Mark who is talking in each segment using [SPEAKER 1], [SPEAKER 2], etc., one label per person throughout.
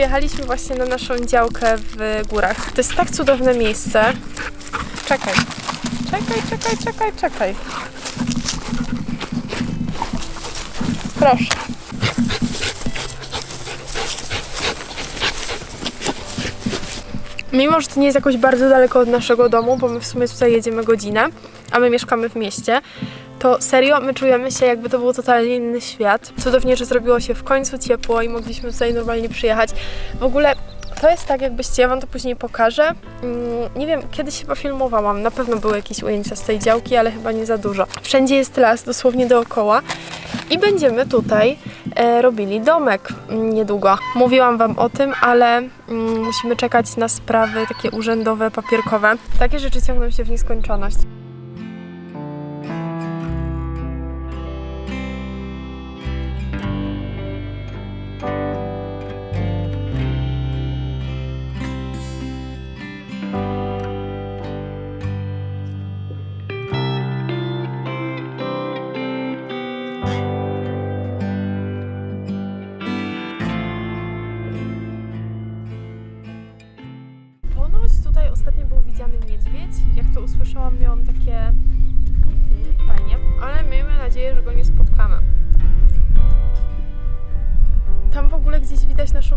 [SPEAKER 1] przyjechaliśmy właśnie na naszą działkę w górach. To jest tak cudowne miejsce. Czekaj. Czekaj, czekaj, czekaj, czekaj. Proszę. Mimo, że to nie jest jakoś bardzo daleko od naszego domu, bo my w sumie tutaj jedziemy godzinę, a my mieszkamy w mieście, to serio my czujemy się jakby to był totalnie inny świat. Cudownie, że zrobiło się w końcu ciepło i mogliśmy tutaj normalnie przyjechać. W ogóle to jest tak, jakbyście, ja Wam to później pokażę. Mm, nie wiem, kiedyś chyba filmowałam, na pewno były jakieś ujęcia z tej działki, ale chyba nie za dużo. Wszędzie jest las, dosłownie dookoła. I będziemy tutaj e, robili domek mm, niedługo. Mówiłam Wam o tym, ale mm, musimy czekać na sprawy takie urzędowe, papierkowe. Takie rzeczy ciągną się w nieskończoność.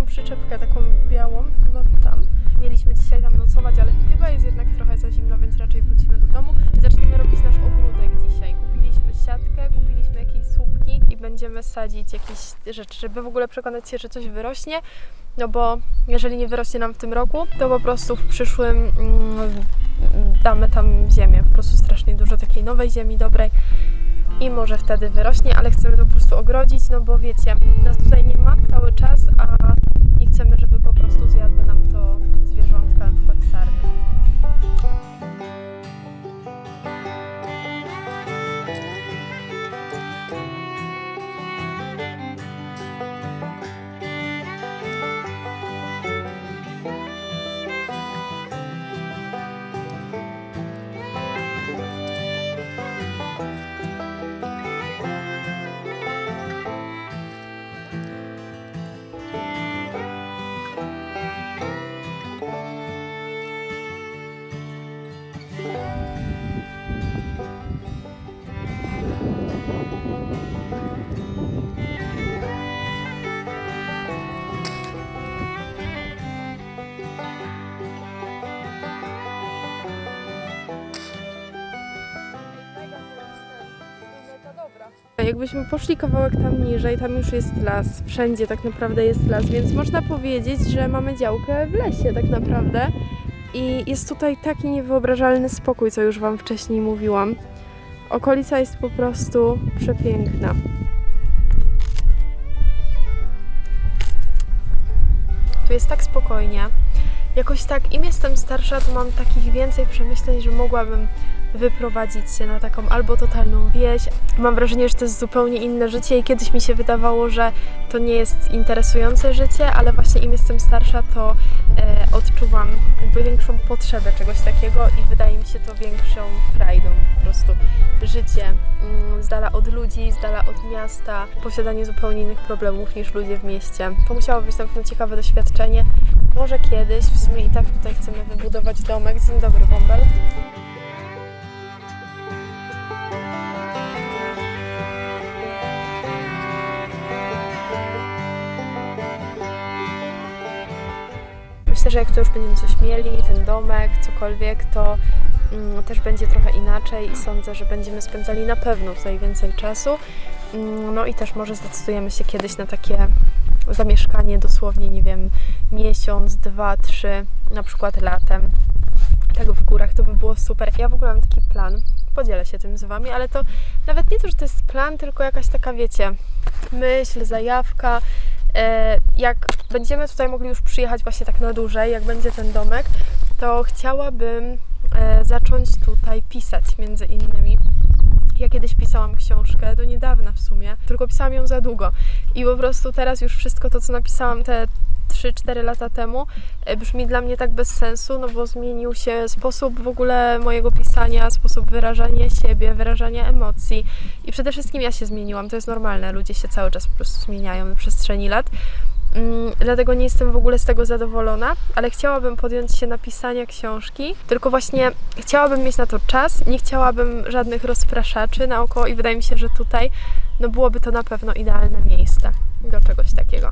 [SPEAKER 1] Przyczepkę taką białą, chyba tam. Mieliśmy dzisiaj tam nocować, ale chyba jest jednak trochę za zimno, więc raczej wrócimy do domu. Zaczniemy robić nasz ogródek dzisiaj. Kupiliśmy siatkę, kupiliśmy jakieś słupki i będziemy sadzić jakieś rzeczy, żeby w ogóle przekonać się, że coś wyrośnie. No bo jeżeli nie wyrośnie nam w tym roku, to po prostu w przyszłym mm, damy tam ziemię. Po prostu strasznie dużo takiej nowej ziemi dobrej i może wtedy wyrośnie, ale chcemy to po prostu ogrodzić, no bo wiecie, nas tutaj nie ma cały czas, a chcemy, żeby po prostu zjadły nam to Jakbyśmy poszli kawałek tam niżej, tam już jest las, wszędzie tak naprawdę jest las, więc można powiedzieć, że mamy działkę w lesie tak naprawdę. I jest tutaj taki niewyobrażalny spokój, co już Wam wcześniej mówiłam. Okolica jest po prostu przepiękna. Tu jest tak spokojnie. Jakoś tak, im jestem starsza, to mam takich więcej przemyśleń, że mogłabym wyprowadzić się na taką albo totalną wieś. Mam wrażenie, że to jest zupełnie inne życie i kiedyś mi się wydawało, że to nie jest interesujące życie, ale właśnie im jestem starsza, to e, odczuwam jakby większą potrzebę czegoś takiego i wydaje mi się to większą frajdą po prostu. Życie mm, z dala od ludzi, z dala od miasta, posiadanie zupełnie innych problemów niż ludzie w mieście. To musiało być na pewno ciekawe doświadczenie. Może kiedyś, w sumie i tak tutaj chcemy wybudować domek. Dzień dobry, Bąbel. Myślę, że jak to już będziemy coś mieli, ten domek, cokolwiek, to mm, też będzie trochę inaczej i sądzę, że będziemy spędzali na pewno tutaj więcej czasu. Mm, no i też może zdecydujemy się kiedyś na takie zamieszkanie dosłownie, nie wiem, miesiąc, dwa, trzy, na przykład latem. Tak w górach to by było super. Ja w ogóle mam taki plan, podzielę się tym z Wami, ale to nawet nie to, że to jest plan, tylko jakaś taka, wiecie, myśl, zajawka. E, Jak będziemy tutaj mogli już przyjechać właśnie tak na dłużej, jak będzie ten domek, to chciałabym e, zacząć tutaj pisać między innymi. Ja kiedyś pisałam książkę, do niedawna w sumie, tylko pisałam ją za długo. I po prostu teraz już wszystko to, co napisałam te 3-4 lata temu, e, brzmi dla mnie tak bez sensu, no bo zmienił się sposób w ogóle mojego pisania, sposób wyrażania siebie, wyrażania emocji. I przede wszystkim ja się zmieniłam, to jest normalne, ludzie się cały czas po prostu zmieniają na przestrzeni lat. Mm, dlatego nie jestem w ogóle z tego zadowolona, ale chciałabym podjąć się napisania książki, tylko właśnie chciałabym mieć na to czas, nie chciałabym żadnych rozpraszaczy naokoło i wydaje mi się, że tutaj no byłoby to na pewno idealne miejsce do czegoś takiego.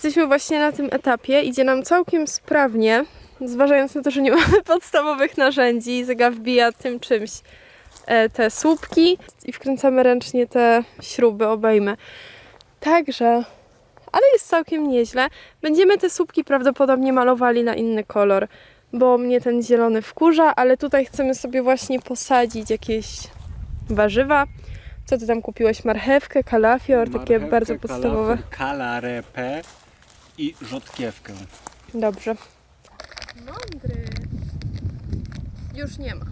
[SPEAKER 1] Jesteśmy właśnie na tym etapie. Idzie nam całkiem sprawnie, zważając na to, że nie mamy podstawowych narzędzi. Zyga wbija tym czymś e, te słupki i wkręcamy ręcznie te śruby obejmy. Także, ale jest całkiem nieźle. Będziemy te słupki prawdopodobnie malowali na inny kolor, bo mnie ten zielony wkurza, ale tutaj chcemy sobie właśnie posadzić jakieś warzywa. Co ty tam kupiłeś? Marchewkę, kalafior, takie
[SPEAKER 2] Marchewkę,
[SPEAKER 1] bardzo podstawowe.
[SPEAKER 2] kalafior, Kalarepę i rzodkiewkę.
[SPEAKER 1] Dobrze. Mądry. Już nie ma.